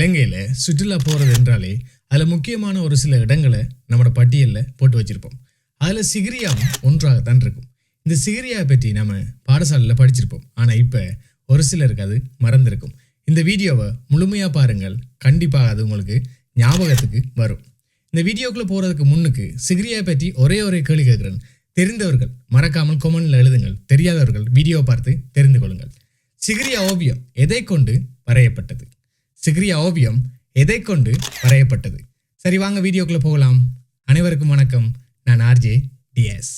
இலங்கையில் சுற்றுலா போகிறது என்றாலே அதில் முக்கியமான ஒரு சில இடங்களை நம்மளோட பட்டியலில் போட்டு வச்சிருப்போம். அதில் சிகிரியாவும் ஒன்றாகத்தான் இருக்கும். இந்த சிகிரியாவை பற்றி நம்ம பாடசாலையில் படிச்சிருப்போம். ஆனால் இப்போ ஒரு சிலருக்கு அது மறந்துருக்கும். இந்த வீடியோவை முழுமையாக பாருங்கள். கண்டிப்பாக அது உங்களுக்கு ஞாபகத்துக்கு வரும். இந்த வீடியோக்குள்ளே போகிறதுக்கு முன்னுக்கு சிகிரியாவை பற்றி ஒரே ஒரே கேள்வி கேட்குறேன். தெரிந்தவர்கள் மறக்காமல் கொமெண்டில் எழுதுங்கள். தெரியாதவர்கள் வீடியோ பார்த்து தெரிந்து கொள்ளுங்கள். சிகிரியா ஓவியம் எதை கொண்டு வரையப்பட்டது? சிகிரியா ஓவியம் எதை கொண்டு வரையப்பட்டது? சரி வாங்க வீடியோக்குள்ளே போகலாம். அனைவருக்கும் வணக்கம். நான் ஆர்ஜே டிஎஸ்.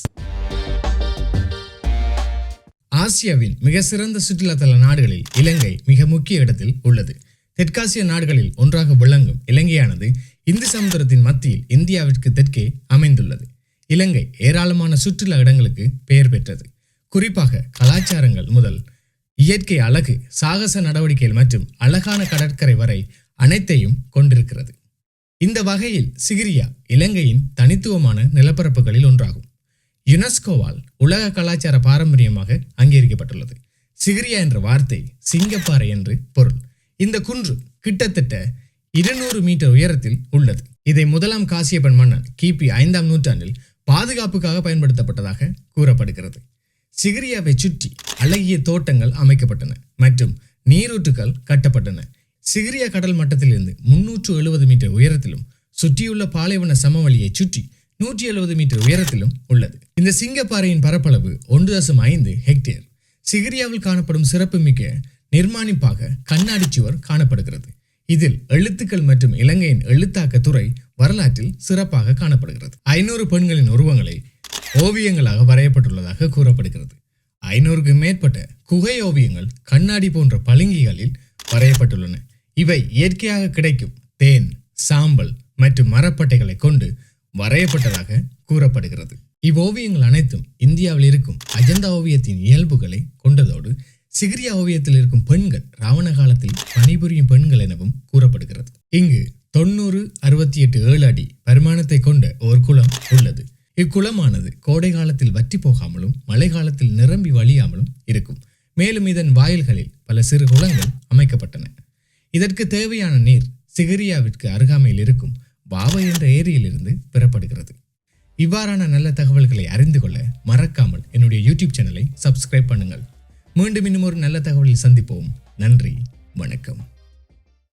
ஆசியாவின் மிக சிறந்த சுற்றுலாத்தல நாடுகளில் இலங்கை மிக முக்கிய இடத்தில் உள்ளது. தெற்காசிய நாடுகளில் ஒன்றாக விளங்கும் இலங்கையானது இந்து சமுத்திரத்தின் மத்தியில் இந்தியாவிற்கு தெற்கே அமைந்துள்ளது. இலங்கை ஏராளமான சுற்றுலா இடங்களுக்கு பெயர் பெற்றது. குறிப்பாக கலாச்சாரங்கள் முதல் இயற்கை அழகு சாகச நடவடிக்கைகள் மற்றும் அழகான கடற்கரை வரை அனைத்தையும் கொண்டிருக்கிறது. இந்த வகையில் சிகிரியா இலங்கையின் தனித்துவமான நிலப்பரப்புகளில் ஒன்றாகும். யுனெஸ்கோவால் உலக கலாச்சார பாரம்பரியமாக அங்கீகரிக்கப்பட்டுள்ளது. சிகிரியா என்ற வார்த்தை சிங்கப்பாறை என்று பொருள். இந்த குன்று கிட்டத்தட்ட இருநூறு மீட்டர் உயரத்தில் உள்ளது. இதை முதலாம் காசியப்பன் மன்னன் கிபி ஐந்தாம் நூற்றாண்டில் பாதுகாப்புக்காக பயன்படுத்தப்பட்டதாக கூறப்படுகிறது. சிகிரியாவை சுற்றி அழகிய தோட்டங்கள் அமைக்கப்பட்டன மற்றும் நீரூற்றுகள் கட்டப்பட்டன. சிகிரியா கடல் மட்டத்திலிருந்து முன்னூற்று எழுபது மீட்டர் உயரத்திலும் சுற்றியுள்ள பாலைவன சமவெளியை சுற்றி நூற்றி எழுபது மீட்டர் உயரத்திலும் உள்ளது. இந்த சிங்கப்பாறையின் பரப்பளவு ஒன்று தசம் ஐந்து ஹெக்டேர். சிகிரியாவில் காணப்படும் சிறப்புமிக்க நிர்மாணிப்பாக கண்ணாடி சுவர் காணப்படுகிறது. இதில் எழுத்துக்கள் மற்றும் இலங்கையின் எழுத்தாக்க துறை வரலாற்றில் சிறப்பாக காணப்படுகிறது. ஐநூறு பெண்களின் உருவங்களை ஓவியங்களாக வரையப்பட்டுள்ளதாக கூறப்படுகிறது. ஐநூறுக்கு மேற்பட்ட குகை ஓவியங்கள் கண்ணாடி போன்ற பளிங்கிகளில் வரையப்பட்டுள்ளன. இவை இயற்கையாக கிடைக்கும் தேன் சாம்பல் மற்றும் மரப்பட்டைகளை கொண்டு வரையப்பட்டதாக கூறப்படுகிறது. இவ்வோவியங்கள் அனைத்தும் இந்தியாவில் இருக்கும் அஜந்தா ஓவியத்தின் இயல்புகளை கொண்டதோடு சிகிரியா ஓவியத்தில் இருக்கும் பெண்கள் ராவண காலத்தில் பணிபுரியும் பெண்கள் எனவும் கூறப்படுகிறது. இங்கு தொண்ணூறு அறுபத்தி எட்டு ஏழு அடி பரிமாணத்தை கொண்ட ஒரு இக்குளமானது கோடை காலத்தில் வற்றி போகாமலும் மழை காலத்தில் நிரம்பி வழியாமலும் இருக்கும். மேலும் இதன் வாயில்களில் பல சிறு குளங்கள் அமைக்கப்பட்டன. இதற்கு தேவையான நீர் சிகிரியாவிற்கு அருகாமையில் இருக்கும் பாபா என்ற ஏரியிலிருந்து பெறப்படுகிறது. இவ்வாறான நல்ல தகவல்களை அறிந்து கொள்ள மறக்காமல் என்னுடைய யூடியூப் சேனலை சப்ஸ்கிரைப் பண்ணுங்கள். மீண்டும் இன்னும் ஒரு நல்ல தகவலில் சந்திப்போம். நன்றி வணக்கம்.